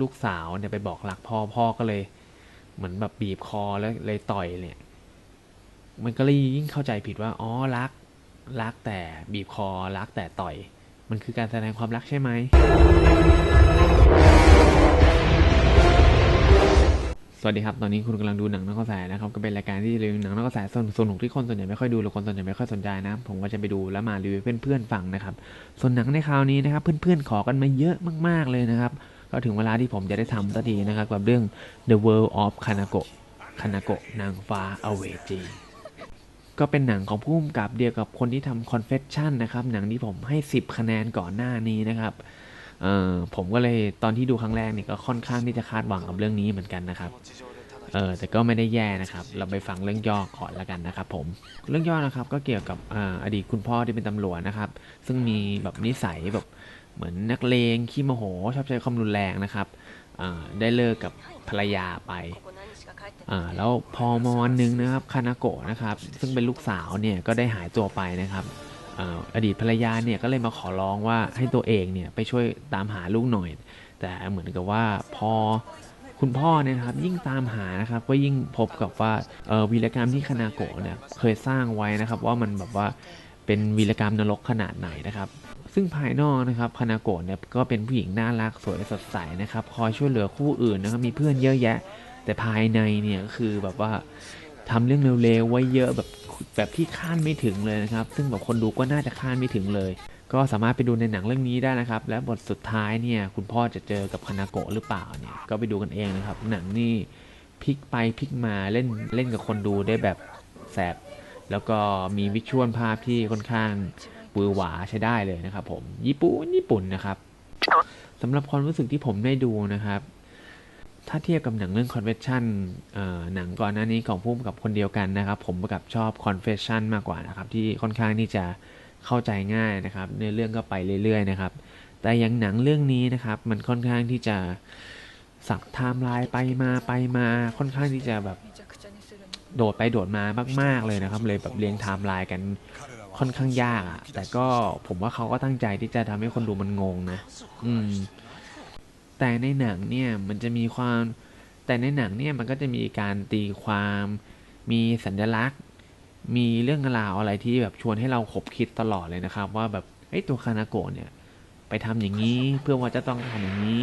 ลูกสาวเนี่ยไปบอกรักพ่อพ่อก็เลย เหมือนแบบบีบคอแล้วเลยต่อยเนี่ย มันก็เลยยิ่งเข้าใจผิดว่าอ๋อรัก รักแต่บีบคอรักแต่ต่อย มันคือการแสดงความรักใช่ไหมสวัสดีครับ ตอนนี้คุณกำลังดูหนังนอกกระแสนะครับ ก็เป็นรายการที่รีวิวหนังนอกกระแสส่วนสนุกที่คนส่วนใหญ่ไม่ค่อยดูหรือคนส่วนใหญ่ไม่ค่อยสนใจนะ ผมก็จะไปดูแล้วมารีวิวเพื่อนๆฟังนะครับ ส่วนหนังในคราวนี้นะครับ เพื่อนๆขอกันมาเยอะมากๆเลยนะครับ ก็ถึงเวลาที่ผมจะได้ทำสักทีนะครับกับเรื่อง The World of Kanako Kanako นางฟ้าอเวจีก็เป็นหนังของผู้กำกับเดียวกับคนที่ทำ Confession นะครับ หนังที่ผมให้ 10 คะแนนก่อนหน้านี้นะครับผมก็เลยตอนที่ดูครั้งแรกเนี่ยก็ค่อนข้างที่จะคาดหวังกับเรื่องนี้เหมือนกันนะครับเออแต่ก็ไม่ได้แย่นะครับ เราไปฟังเรื่องย่อก่อนล้วกันนะครับผม เรื่องย่อนะครับก็เกี่ยวกับออดีตคุณพ่อที่เป็นตำรวจนะครับ ซึ่งมีแบบนิสัยแบบ เหมือนนักเลงขี้โมโหชอบใช้ความรุนแรงนะครับได้เลิกกับภรรยาไปแล้วพอมาวันหนึ่งนะครับคานาโกะนะครับซึ่งเป็นลูกสาวเนี่ยก็ได้หายตัวไปนะครับออดีตภรรยาเนี่ยก็เลยมาขอร้องว่าให้ตัวเองเนี่ยไปช่วยตามหาลูกหน่อย แต่เหมือนกับว่าพอคุณพ่อเนี่ยครับยิ่งตามหานะครับก็ยิ่งพบกับว่าวีรกรรมที่คานาโกะเนี่ยเคยสร้างไว้นะครับว่ามันแบบว่า เป็นวีรกรรมนรกขนาดไหนนะครับ ซึ่งภายนอกนะครับคานาโกะเนี่ยก็เป็นผู้หญิงน่ารักสวยสดใสนะครับคอยช่วยเหลือคู่อื่นนะครับมีเพื่อนเยอะแยะ แต่ภายในเนี่ยก็คือแบบว่าทำเรื่องเร็วๆไว้เยอะแบบแบบที่คาดไม่ถึงเลยนะครับ ซึ่งแบบคนดูก็น่าจะคาดไม่ถึงเลย ก็สามารถไปดูในหนังเรื่องนี้ได้นะครับ และบทสุดท้ายเนี่ยคุณพ่อจะเจอกับคานาโกะหรือเปล่าเนี่ยก็ไปดูกันเองนะครับ หนังนี่พลิกไปพลิกมาเล่นเล่นกับคนดูได้แบบแสบ แล้วก็มีวิชวลภาพที่ค่อนข้างปือหวาใช้ได้เลยนะครับผมญี่ปุ่นญี่ปุ่นนะครับสำหรับความรู้สึกที่ผมได้ดูนะครับ ถ้าเทียบกับหนังเรื่อง Confession หนังก่อนหน้านี้ของพุ่มกับคนเดียวกันนะครับ ผมกับชอบ Confession มากกว่านะครับ ที่ค่อนข้างที่จะเข้าใจง่ายนะครับเนื้อเรื่องก็ไปเรื่อยๆนะครับ แต่อย่างหนังเรื่องนี้นะครับ มันค่อนข้างที่จะสับไทม์ไลน์ไปมาไปมาค่อนข้างที่จะแบบ โดดไปโดดมามาก ๆเลยนะครับ เลยแบบเรียงไทม์ไลน์กันค่อนข้างยากอะแต่ก็ผมว่าเขาก็ตั้งใจที่จะทำให้คนดูมันงงนะ อืม แต่ในหนังเนี่ยมันจะมีความ แต่ในหนังเนี่ยมันก็จะมีการตีความ มีสัญลักษณ์ มีเรื่องราวอะไรที่แบบชวนให้เราขบคิดตลอดเลยนะครับ ว่าแบบเอ้ตัวคานาโกะเนี่ย ไปทำอย่างนี้เพื่อว่าจะต้องทำอย่างนี้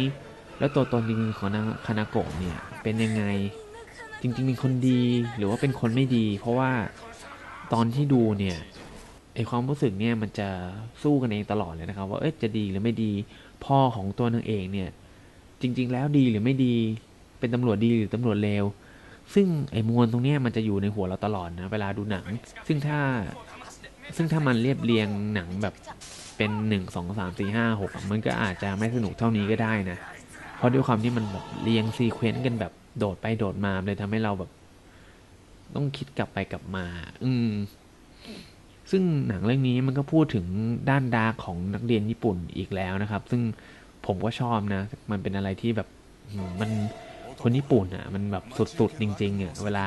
แล้วตัวตนจริงๆของนางคานาโกะเนี่ย เป็นยังไง จริงๆเป็นคนดีหรือว่าเป็นคนไม่ดี เพราะว่าตอนที่ดูเนี่ยไอความรู้สึกเนี่ยมันจะสู้กันเองตลอดเลยนะครับ ว่าเอจะดีหรือไม่ดีพ่อของตัวนางเอกเนี่ย จริง ๆ แล้วดีหรือไม่ดี เป็นตำรวจดีหรือตำรวจเลวซึ่งไอ้มวลตรงเนี้ยมันจะอยู่ในหัวเราตลอดนะเวลาดูหนัง ซึ่งถ้าซึ่งถ้ามันเรียบเรียงหนังแบบเป็นหนึ่งสองสามสี่ห้าหกมันก็อาจจะไม่สนุกเท่านี้ก็ได้นะ เพราะด้วยความที่มันแบบเรียงซีเควนต์กันแบบ โดดไปโดดมาเลยทำให้เราแบบ ต้องคิดกลับไปกลับมา อืม ซึ่งหนังเรื่องนี้มันก็พูดถึงด้านดาของนักเรียนญี่ปุ่นอีกแล้วนะครับ ซึ่งผมก็ชอบนะ มันเป็นอะไรที่แบบมันคนญี่ปุ่นอะ มันแบบสุดๆจริงๆอะเวลา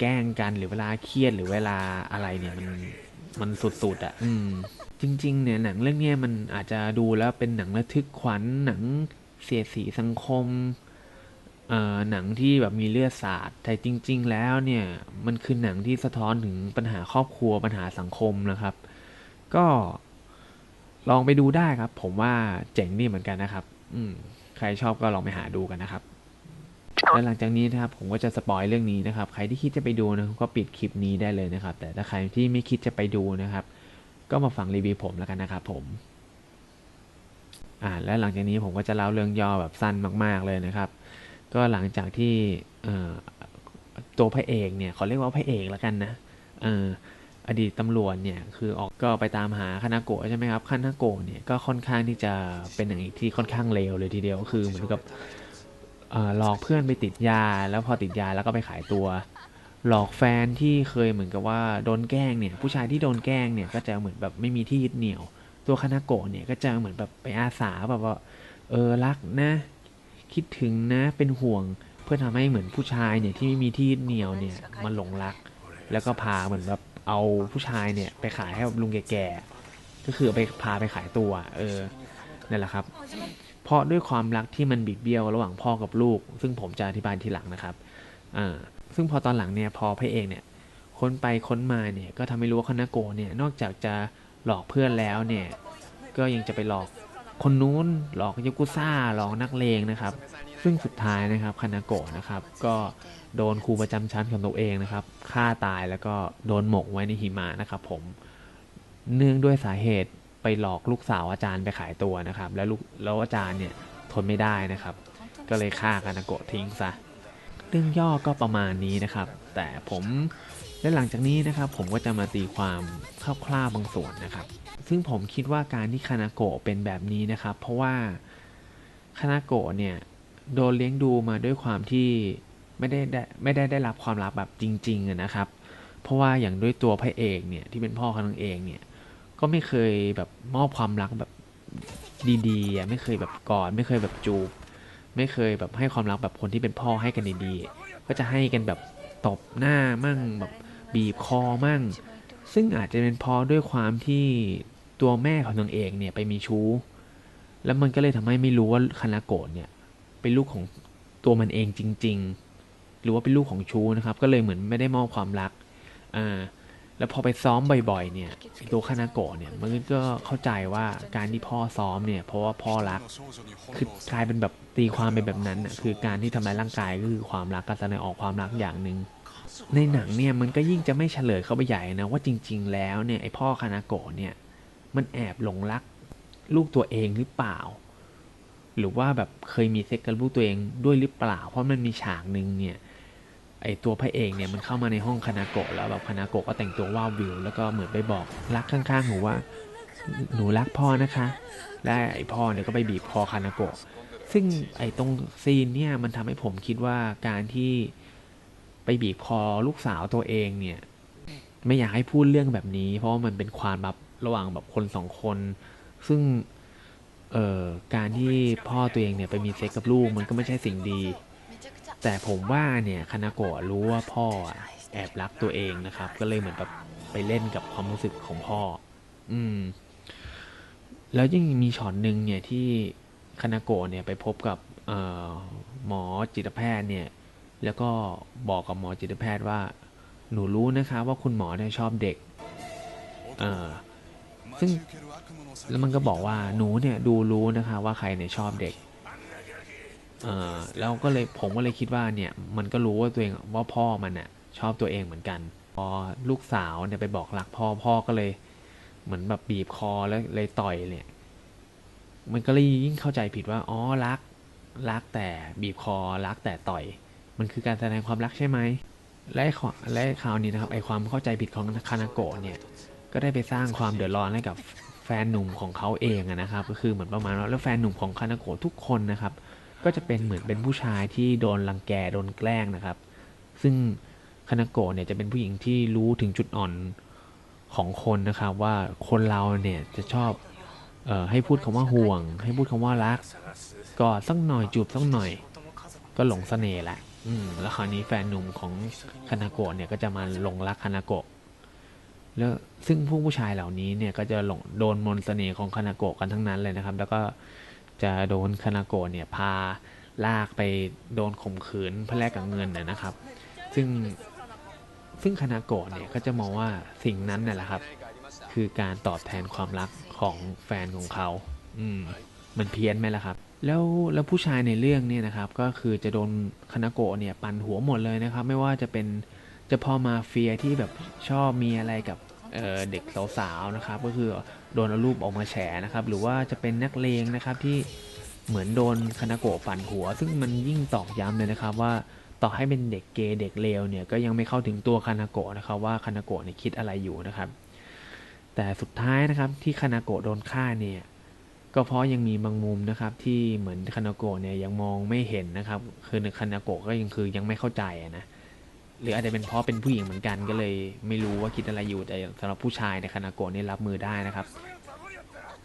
แกล้งกันหรือเวลาเครียดหรือเวลาอะไรเนี่ยมันมันสุดๆอะ อืม จริง ๆ เนี่ยหนังเรื่องนี้มันอาจจะดูแล้วเป็นหนังระทึกขวัญหนังเสียสีสังคม หนังที่แบบมีเลือดสาดแต่จริง ๆ แล้วเนี่ยมันคือหนังที่สะท้อนถึงปัญหาครอบครัวปัญหาสังคมนะครับ ก็ลองไปดูได้ครับ ผมว่าเจ๋งดีเหมือนกันนะครับ อืมใครชอบก็ลองไปหาดูกันนะครับและหลังจากนี้นะครับผมก็จะสปอยเรื่องนี้นะครับ ใครที่คิดจะไปดูนะก็ปิดคลิปนี้ได้เลยนะครับ แต่ถ้าใครที่ไม่คิดจะไปดูนะครับ ก็มาฟังรีวิวผมแล้วกันนะครับ ผมอ่าและหลังจากนี้ผมก็จะเล่าเรื่องย่อแบบสั้นมาก ๆเลยนะครับ ก็หลังจากที่ตัวพระเอกเนี่ยขอเรียกว่าพระเอกแล้วกันนะอดีตตำรวจเนี่ยคือออกก็ไปตามหาคานาโกะใช่ไหมครับคานาโกะเนี่ยก็ค่อนข้างที่จะเป็นอย่างที่ค่อนข้างเลวเลยทีเดียวคือเหมือนกับหลอกเพื่อนไปติดยา แล้วพอติดยาแล้วก็ไปขายตัว หลอกแฟนที่เคยเหมือนกับว่าโดนแกล้งเนี่ยผู้ชายที่โดนแกล้งเนี่ยก็จะเหมือนแบบไม่มีที่ยึดเหนี่ยว ตัวคานาโกะเนี่ยก็จะเหมือนแบบไปอาสาแบบว่าเออรักนะ คิดถึงนะเป็นห่วงเพื่อทำให้เหมือนผู้ชายเนี่ยที่ไม่มีที่เหนียวเนี่ยมันหลงรัก แล้วก็พาเหมือนแบบเอาผู้ชายเนี่ยไปขายให้ลุงแก่ๆก็คือไปพาไปขายตัว เออนั่นแหละครับ เพราะด้วยความรักที่มันบิดเบี้ยวระหว่างพ่อกับลูก ซึ่งผมจะอธิบายทีหลังนะครับอ่าซึ่งพอตอนหลังเนี่ยพอพระเอกเนี่ยค้นไปค้นมาเนี่ยก็ทำให้รู้ว่าคานาโกเนี่ยนอกจากจะหลอกเพื่อนแล้วเนี่ยก็ยังจะไปหลอก คนนู้นหลอกยากุซ่าหลอกนักเลงนะครับ ซึ่งสุดท้ายนะครับคานาโกะนะครับ ก็โดนครูประจำชั้นของตัวเองนะครับฆ่าตายแล้วก็โดนหมกไว้ในหิมะนะครับ ผมเนื่องด้วยสาเหตุไปหลอกลูกสาวอาจารย์ไปขายตัวนะครับ แล้วลูกแล้วอาจารย์เนี่ยทนไม่ได้นะครับ ก็เลยฆ่าคานาโกะทิ้งซะเรื่องย่อก็ประมาณนี้นะครับ แต่ผม และหลังจากนี้นะครับผมก็จะมาตีความคร่าวๆบางส่วนนะครับ ซึ่งผมคิดว่าการที่คานาโกะเป็นแบบนี้นะครับ เพราะว่าคานาโกะเนี่ยโดนเลี้ยงดูมาด้วยความที่ไม่ได้ไม่ได้ได้รับความรักแบบจริงๆนะครับ เพราะว่าอย่างด้วยตัวพระเอกเนี่ยที่เป็นพ่อของนางเอกเนี่ยก็ไม่เคยแบบมอบความรักแบบดีๆไม่เคยแบบกอดไม่เคยแบบจูบ ไม่เคยแบบให้ความรักแบบคนที่เป็นพ่อให้กันดีๆก็จะให้กันแบบตบหน้ามั่งแบบ บีบคอมั่ง ซึ่งอาจจะเป็นเพราะด้วยความที่ตัวแม่ของนางเอกเนี่ยไปมีชู้ แล้วมันก็เลยทำให้ไม่รู้ว่าคานาโกะเนี่ยเป็นลูกของตัวมันเองจริง ๆ หรือว่าเป็นลูกของชู้นะครับ ก็เลยเหมือนไม่ได้มอบความรัก อ่า แล้วพอไปซ้อมบ่อยๆ เนี่ยตัวคานาโกะเนี่ยมันก็เข้าใจว่าการที่พ่อซ้อมเนี่ยเพราะว่าพ่อรัก คือกลายเป็นแบบตีความเป็นแบบนั้นน่ะคือการที่ทำร้ายร่างกายก็คือความรักการแสดงออกความรักอย่างหนึ่ง ในหนังเนี่ยมันก็ยิ่งจะไม่เฉลยเข้าไปใหญ่นะว่าจริง ๆ แล้วเนี่ยไอพ่อคานาโกะเนี่ยมันแอบหลงรักลูกตัวเองหรือเปล่า หรือว่าแบบเคยมีเซ็กกับลูกตัวเองด้วยหรือเปล่า เพราะมันมีฉากหนึ่งเนี่ยไอตัวพระเอกเนี่ยมันเข้ามาในห้องคานาโกะแล้วแบบคานาโกะก็แต่งตัวว่าบวิว แล้วก็เหมือนไปบอกรักข้างๆหนูว่า หนูรักพ่อนะคะ และไอพ่อเนี่ยก็ไปบีบคอคานาโกะซึ่งไอตรงซีนเนี่ยมันทำให้ผมคิดว่าการที่ ไปบีบคอลูกสาวตัวเองเนี่ย ไม่อยากให้พูดเรื่องแบบนี้ เพราะว่ามันเป็นความแบบระหว่างแบบคนสองคน ซึ่งเอ่อการที่พ่อตัวเองเนี่ยไปมีเซ็กกับลูกมันก็ไม่ใช่สิ่งดี แต่ผมว่าเนี่ยคานาโกะรู้ว่าพ่อแอบรักตัวเองนะครับ ก็เลยเหมือนแบบไปเล่นกับความรู้สึกของพ่อ อืม แล้วยังมีช็อตหนึ่งเนี่ยที่คานาโกะเนี่ยไปพบกับเอ่อหมอจิตแพทย์เนี่ย แล้วก็บอกกับหมอจิตแพทย์ว่า หนูรู้นะคะว่าคุณหมอเนี่ยชอบเด็กเอ่อซึ่งแล้วมันก็บอกว่าหนูเนี่ยดูรู้นะคะว่าใครเนี่ยชอบเด็กเอ่อแล้วก็เลยผมก็เลยคิดว่าเนี่ยมันก็รู้ว่าตัวเองว่าพ่อมันน่ะชอบตัวเองเหมือนกัน พอลูกสาวเนี่ยไปบอกรักพ่อพ่อก็เลย เหมือนแบบบีบคอแล้วเลยต่อยเนี่ย มันก็เลยยิ่งเข้าใจผิดว่าอ๋อรัก รักแต่บีบคอรักแต่ต่อย มันคือการแสดงความรักใช่ไหมและขและคราวนี้นะครับไอความเข้าใจผิดของคานาโกะเนี่ยก็ได้ไปสร้างความเดือดร้อนให้กับแฟนหนุ่มของเขาเองนะครับ ก็คือเหมือนประมาณว่าแล้วแฟนหนุ่มของคานาโกะทุกคนนะครับ ก็จะเป็นเหมือนเป็นผู้ชายที่โดนรังแกโดนแกล้งนะครับ ซึ่งคานาโกะเนี่ยจะเป็นผู้หญิงที่รู้ถึงจุดอ่อนของคนนะครับ ว่าคนเราเนี่ยจะชอบเอ่อให้พูดคำว่าห่วง ให้พูดคำว่ารักกอดสักหน่อยจูบสักหน่อย ก็หลงเสน่ห์แหละ อืม แล้วคราวนี้แฟนหนุ่มของคานาโกะเนี่ยก็จะมาหลงรักคานาโกะ แล้วซึ่งพวกผู้ชายเหล่านี้เนี่ยก็จะหลงโดนมนต์เสน่ห์ของคานาโกะกันทั้งนั้นเลยนะครับ แล้วก็จะโดนคานาโกะเนี่ยพาลากไปโดนข่มขืนเพื่อแลกกับเงินนะนะครับ ซึ่งซึ่งคานาโกะเนี่ยก็จะมองว่าสิ่งนั้นน่ะแหละครับ คือการตอบแทนความรักของแฟนของเขา อืม มันเพี้ยนไหมล่ะครับ แล้วแล้วผู้ชายในเรื่องเนี่ยนะครับก็คือจะโดนคานาโกะเนี่ยปั่นหัวหมดเลยนะครับ ไม่ว่าจะเป็นเจะพอมาเฟียที่แบบชอบมีอะไรกับเเด็กสาวๆนะครับ ก็คือโดนเอารูปออกมาแฉนะครับ หรือว่าจะเป็นนักเลงนะครับที่เหมือนโดนคานาโกะปั่นหัว ซึ่งมันยิ่งตอกย้ำเลยนะครับว่าต่อให้เป็นเด็กเกย์เด็กเลวเนี่ยก็ยังไม่เข้าถึงตัวคานาโกะนะครับว่าคานาโกะเนี่ยคิดอะไรอยู่นะครับ แต่สุดท้ายนะครับที่คานาโกะโดนฆ่าเนี่ย ก็เพราะยังมีบางมุมนะครับที่เหมือนคานาโกะเนี่ยยังมองไม่เห็นนะครับ คือคานาโกะก็ยังคือยังไม่เข้าใจนะหรืออาจจะเป็นเพราะเป็นผู้หญิงเหมือนกันก็เลยไม่รู้ว่าคิดอะไรอยู่แต่สำหรับผู้ชายในคานาโกะนี่รับมือได้นะครับ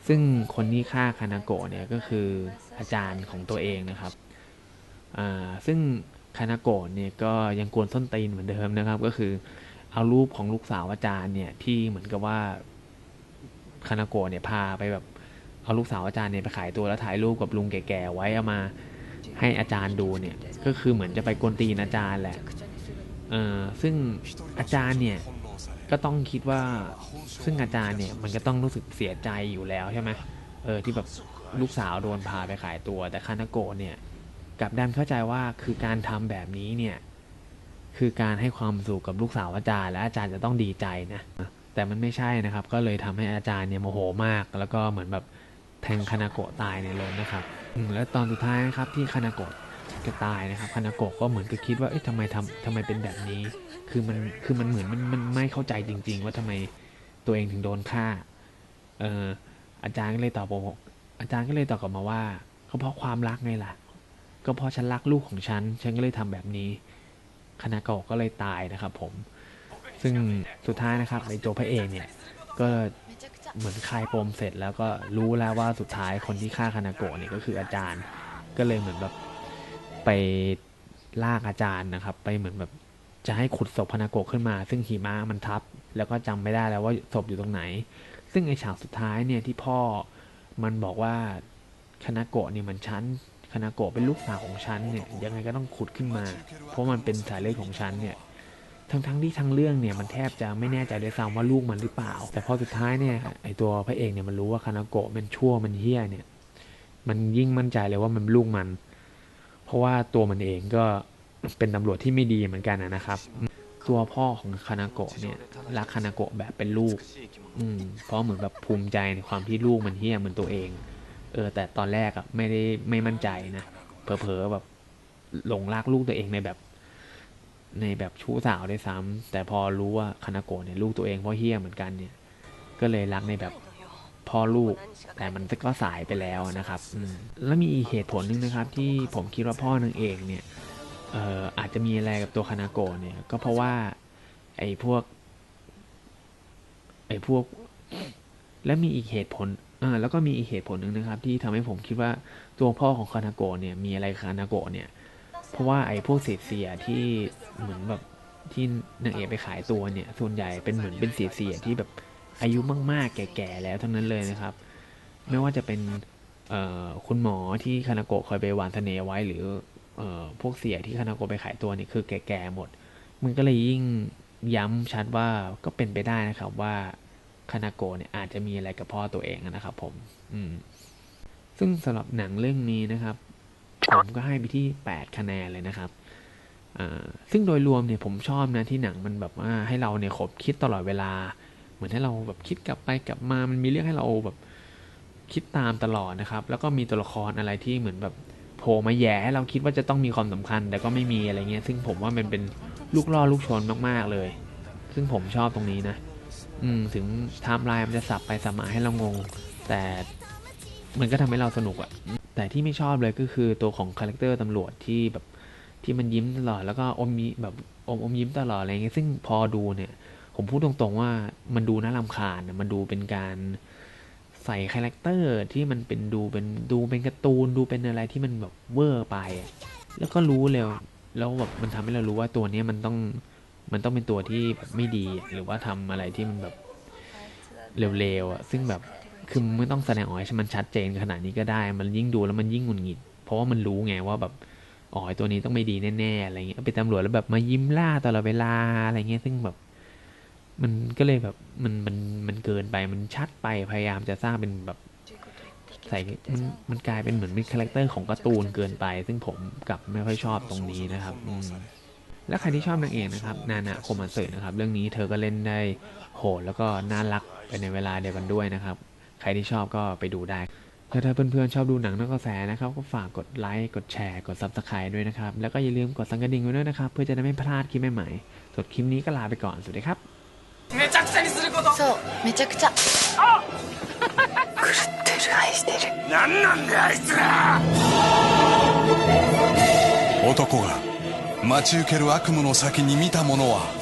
ซึ่งคนที่ฆ่าคานาโกะเนี่ยก็คืออาจารย์ของตัวเองนะครับอ่าซึ่งคานาโกะเนี่ยก็ยังกวนส้นตีนเหมือนเดิมนะครับ ก็คือเอารูปของลูกสาวอาจารย์เนี่ยที่เหมือนกับว่าคานาโกะเนี่ยพาไปแบบ เอาลูกสาวอาจารย์เนี่ยไปขายตัวแล้วถ่ายรูปกับลุงแก่ๆไว้เอามาให้อาจารย์ดูเนี่ย ก็คือเหมือนจะไปกวนตีนอาจารย์แหละเออซึ่งอาจารย์เนี่ยก็ต้องคิดว่าซึ่งอาจารย์เนี่ยมันก็ต้องรู้สึกเสียใจอยู่แล้วใช่ไหมเออที่แบบลูกสาวโดนพาไปขายตัว แต่คานาโกะเนี่ยกลับดันเข้าใจว่าคือการทำแบบนี้เนี่ยคือการให้ความสุขกับลูกสาวอาจารย์ และอาจารย์จะต้องดีใจนะแต่มันไม่ใช่นะครับ ก็เลยทำให้อาจารย์เนี่ยโมโหมาก แล้วก็เหมือนแบบ แทงคานาโกะตายในโรงนะครับแล้วตอนสุดท้ายนะครับที่คานาโกะจะตายนะครับคานาโกะก็เหมือนกับคิดว่าเอ๊ะทำไมทำทำไมเป็นแบบนี้ คือมันคือมันเหมือนมันมันไม่เข้าใจจริง ๆ ว่าทำไมตัวเองถึงโดนฆ่าเอออาจารย์ก็เลยตอบผมอาจารย์ก็เลยตอบกลับมาว่าก็เพราะความรักไงล่ะ ก็เพราะฉันรักลูกของฉัน ฉันก็เลยทำแบบนี้คณะโกะก็เลยตายนะครับผม ซึ่งสุดท้ายนะครับในโจพระเอกเนี่ย ก็ เหมือนคลายปมเสร็จแล้วก็รู้แล้วว่าสุดท้ายคนที่ฆ่าคณะโกะเนี่ยก็คืออาจารย์ ก็เลยเหมือนแบบไปลากอาจารย์นะครับ ไปเหมือนแบบจะให้ขุดศพคณะโกะขึ้นมา ซึ่งหิมะมันทับ แล้วก็จำไม่ได้แล้วว่าศพอยู่ตรงไหน ซึ่งไอฉากสุดท้ายเนี่ยที่พ่อมันบอกว่าคณะโกะเนี่ยมันชั้นคณะโกะเป็นลูกสาวของฉันเนี่ยยังไงก็ต้องขุดขึ้นมา เพราะมันเป็นสายเลือดของฉันเนี่ย ทั้งทั้งที่ทั้งเรื่องเนี่ยมันแทบจะไม่แน่ใจด้วยซ้ำว่าลูกมันหรือเปล่า แต่พอสุดท้ายเนี่ยไอตัวพระเอกเนี่ยมันรู้ว่าคานาโกะมันชั่วมันเฮี้ยเนี่ย มันยิ่งมั่นใจเลยว่ามันเป็นลูกมัน เพราะว่าตัวมันเองก็เป็นตำรวจที่ไม่ดีเหมือนกันนะครับ ตัวพ่อของคานาโกะเนี่ยรักคานาโกะแบบเป็นลูก อืมเพราะเหมือนแบบภูมิใจในความที่ลูกมันเฮี้ยเหมือนตัวเอง เออ แต่ตอนแรกอะไม่ได้ไม่มั่นใจนะเผลอๆแบบหลงรักลูกตัวเองในแบบ ในแบบชู้สาวด้วยซ้ำแต่พอรู้ว่าคานาโกะเนี่ยลูกตัวเองเพราะเฮี้ยเหมือนกันเนี่ย ก็เลยรักในแบบพ่อลูก แต่มันก็สายไปแล้วนะครับ แล้วมีอีเหตุผลหนึ่งนะครับ ที่ผมคิดว่าพ่อนางเอกเนี่ยอออาจจะมีอะไรกับตัวคานาโกะเนี่ย ก็เพราะว่าไอ้พวกไอ้พวก และมีอีกเหตุผลอ่าแล้วก็มีอีกเหตุผลหนึ่งนะครับ ที่ทำให้ผมคิดว่าตัวพ่อของคานาโกะเนี่ยมีอะไรคานาโกะเนี่ย เพราะว่าไอ้พวกเศษเสียที่เหมือนแบบที่นางเอกไปขายตัวเนี่ย ส่วนใหญ่เป็นเหมือนเป็นเศษเสียที่แบบอายุมากๆ แก่ๆแล้วทั้งนั้นเลยนะครับ ไม่ว่าจะเป็นคุณหมอที่คานาโกะเคยไปหวานเสน่ห์ไว้ หรืออพวกเสียที่คานาโกะไปขายตัวนี่คือแก่ๆหมด มันก็เลยยิ่งย้ำชัดว่าก็เป็นไปได้นะครับว่าคานาโกะเนี่ยอาจจะมีอะไรกับพ่อตัวเองนะครับ ผม อืมซึ่งสำหรับหนังเรื่องนี้นะครับ ผมก็ให้ไปที่ 8 คะแนนเลยนะครับซึ่งโดยรวมเนี่ยผมชอบนะที่หนังมันแบบว่าให้เราเนี่ยขบคิดตลอดเวลา เหมือนให้เราแบบคิดกลับไปกลับมามันมีเรื่องให้เราแบบคิดตามตลอดนะครับ แล้วก็มีตัวละครอะไรที่เหมือนแบบโผล่มาแย่ให้เราคิดว่าจะต้องมีความสำคัญ แต่ก็ไม่มีอะไรเงี้ย ซึ่งผมว่ามันเป็นลูกล่อลูกชนมากๆเลย ซึ่งผมชอบตรงนี้นะ อืมถึงไทม์ไลน์มันจะสับไปสับมาให้เรางง แต่ มันก็ทำให้เราสนุกอะแต่ที่ไม่ชอบเลยก็คือตัวของคาแรคเตอร์ตำรวจที่แบบที่มันยิ้มตลอดแล้วก็อมมีแบบอมอมยิ้มตลอดอะไรเงี้ยซึ่งพอดูเนี่ย ผมพูดตรงๆว่ามันดูน่ารำคาญอะมันดูเป็นการใส่คาแรคเตอร์ที่มันเป็นดูเป็นดูเป็นการ์ตูนดูเป็นอะไรที่มันแบบเวอร์ไป แล้วก็รู้เลยแล้วแบบมันทำให้เรารู้ว่าตัวเนี้ยมันต้องมันต้องเป็นตัวที่แบบไม่ดีหรือว่าทำอะไรที่มันแบบเร็วๆอะซึ่งแบบ คือไม่ต้องแสดงออกให้มันชัดเจนขนาดนี้ก็ได้ มันยิ่งดูแล้วมันยิ่งหงุดหงิด เพราะว่ามันรู้ไงว่าแบบอ๋อไอ้ตัวนี้ต้องไม่ดีแน่ๆอะไรเงี้ยเป็นตำรวจแล้วแบบมายิ้มล่าตลอดเวลาอะไรเงี้ยซึ่งแบบ มันก็เลยแบบมันมันมันเกินไปมันชัดไปพยายามจะสร้างเป็นแบบใส่มันมันกลายเป็นเหมือนเป็นคาแรคเตอร์ของการ์ตูนเกินไป ซึ่งผมกับไม่ค่อยชอบตรงนี้นะครับอืมและใครที่ชอบนางเอกนะครับ นานะโคมันเสิร์นะครับ เรื่องนี้เธอก็เล่นได้โหดแล้วก็น่ารักไปในเวลาเดียวกันด้วยนะครับ ใครที่ชอบก็ไปดูได้ ถ้าถ้าเพื่อนๆชอบดูหนังนอกกระแสนะครับ ก็ฝากกดไลค์ กดแชร์ กด Subscribe ด้วยนะครับ แล้วก็อย่าลืมกดสังกระดิ่งไว้ด้วยนะครับ เพื่อจะได้ไม่พลาดคลิปใหม่ๆส่วนคลิปนี้ก็ลาไปก่อน สวัสดีครับ めちゃくちゃにすることそうめちゃくちゃ狂ってる愛してる何なんだよあいつら男が待ち受ける悪夢の先に見たものは